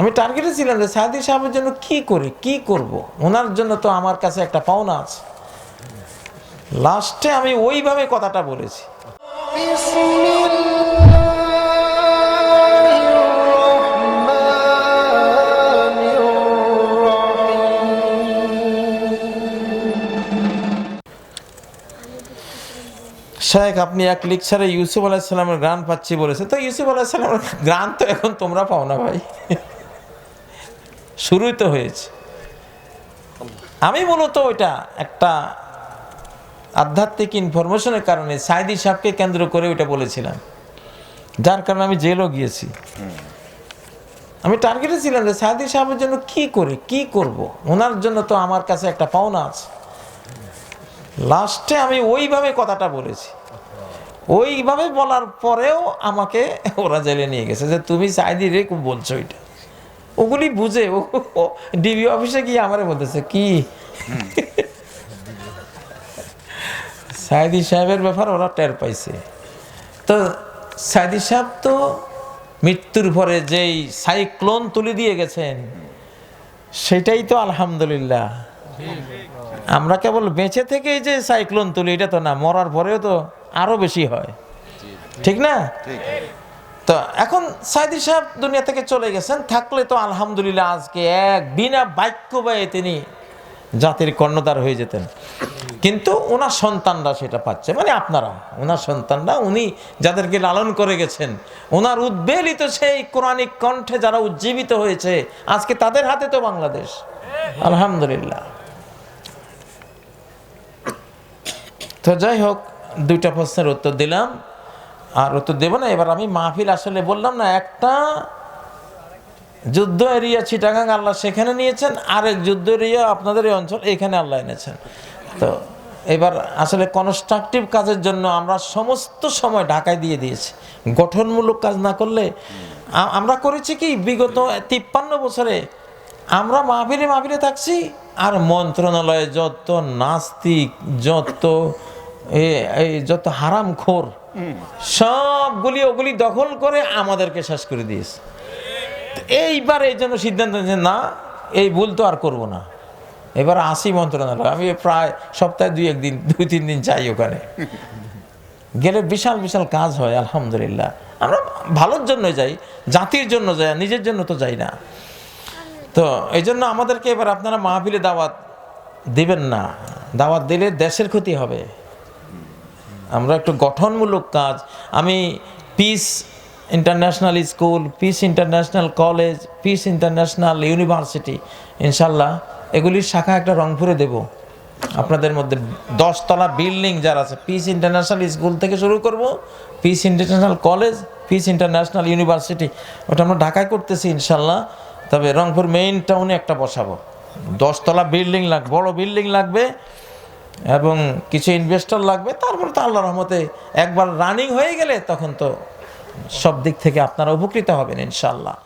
আমি টার্গেটে ছিলাম যে সাদি সাহেবের জন্য কি করি, কি করব। ওনার জন্য তো আমার কাছে একটা পাওনা আছে। লাস্টে আমি ওইভাবে কথাটা বলেছি। শেখ আপনি এক লেকচারে ইউসুফ আলাহিসাল্লামের গান পাচ্ছি বলেছে তো ইউসুফ আলাহিসাল্লামের গান তো এখন তোমরা পাও না ভাই। শুরুই তো হয়েছে। আমি মূলত ওইটা একটা আধ্যাত্মিক ইনফরমেশনের কারণে সাইদি সাহেবকে কেন্দ্র করে ওইটা বলেছিলাম। যার কারণে আমি জেলও গিয়েছি। আমি টার্গেটে ছিলাম যে সাইদি সাহেবের জন্য কি করি, কি করব। ওনার জন্য তো আমার কাছে একটা পাওনা আছে। লাস্টে আমি ওইভাবে কথাটা বলেছি। ওইভাবে বলার পরেও আমাকে ওরা জেলে নিয়ে গেছে যে তুমি সাইদি রে বলছো ওইটা ওগুলি বুঝে ও ডিবি অফিসে গিয়ে আমারে বলতেছে কি? সাইদি সাহেবের ব্যাপার ওরা টের পাইছে। তো সাইদি সাহেব তো মৃত্যুর পরে যেই সাইক্লোন তুলে দিয়ে গেছেন সেটাই তো আলহামদুলিল্লাহ। আমরা কেবল বেঁচে থেকেই যে সাইক্লোন তুলি এটা তো না মরার পরেও তো আরও বেশি হয়। ঠিক না? তো এখন সাইদি সাহেব দুনিয়া থেকে চলে গেছেন, থাকলে তো আলহামদুলিল্লাহ আজকে এক বিনা বাক্য ব্যয়ে তিনি জাতির কর্ণধার হয়ে যেতেন। কিন্তু ওনার সন্তানরা সেটা পাচ্ছে মানে আপনারা ওনার সন্তানরা, উনি যাদেরকে লালন করে গেছেন ওনার উদ্বেলিত সেই কোরআনিক কণ্ঠে যারা উজ্জীবিত হয়েছে, আজকে তাদের হাতে তো বাংলাদেশ। আলহামদুলিল্লাহ। তো যাই হোক, দুইটা প্রশ্নের উত্তর দিলাম। আর ও তো দেবো না, এবার আমি মাহফিল আসলে বললাম না, একটা যুদ্ধ এরিয়া চিটাগাং আল্লাহ সেখানে নিয়েছেন, আরেক যুদ্ধ এরিয়া আপনাদের এই অঞ্চল এখানে আল্লাহ এনেছেন। তো এবার আসলে কনস্ট্রাকটিভ কাজের জন্য আমরা সমস্ত সময় ঢাকায় দিয়ে দিয়েছি। গঠনমূলক কাজ না করলে আমরা করেছি কি, বিগত তিপ্পান্ন বছরে আমরা মাহফিলে মাহফিলে থাকছি, আর মন্ত্রণালয়ে যত নাস্তিক, যত এই যত হারামখোর সবগুলি ওগুলি দখল করে আমাদেরকে শেষ করে দিয়েছে। এইবার এই জন্য সিদ্ধান্ত নিয়েছে, না, এই ভুল তো আর করব না। এবার আসি মন্ত্রণালয়। আমি প্রায় সপ্তাহে দুই একদিন, দুই তিন দিন চাই ওখানে। গেলে বিশাল বিশাল কাজ হয়, আলহামদুলিল্লাহ। আমরা ভালোর জন্য যাই, জাতির জন্য যাই নিজের জন্য তো যাই না। তো এই জন্য আমাদেরকে এবার আপনারা মাহফিলে দাওয়াত দিবেন না। দাওয়াত দিলে দেশের ক্ষতি হবে। আমরা একটু গঠনমূলক কাজ। আমি peace international school peace international college peace international university ইনশাল্লাহ এগুলির শাখা একটা রংপুরে দেব। আপনাদের মধ্যে দশতলা বিল্ডিং যারা আছে পিস ইন্টারন্যাশনাল স্কুল থেকে শুরু করব peace international college peace international university ওটা আমরা ঢাকায় করতেছি ইনশাল্লাহ, তবে রংপুর মেইন টাউনে একটা বসাবো। দশতলা বিল্ডিং লাগবে বড় বিল্ডিং লাগবে এবং কিছু ইনভেস্টর লাগবে, তারপরে তো আল্লাহ রহমতে একবার রানিং হয়ে গেলে তখন তো সব দিক থেকে আপনারা উপকৃত হবেন ইনশাল্লাহ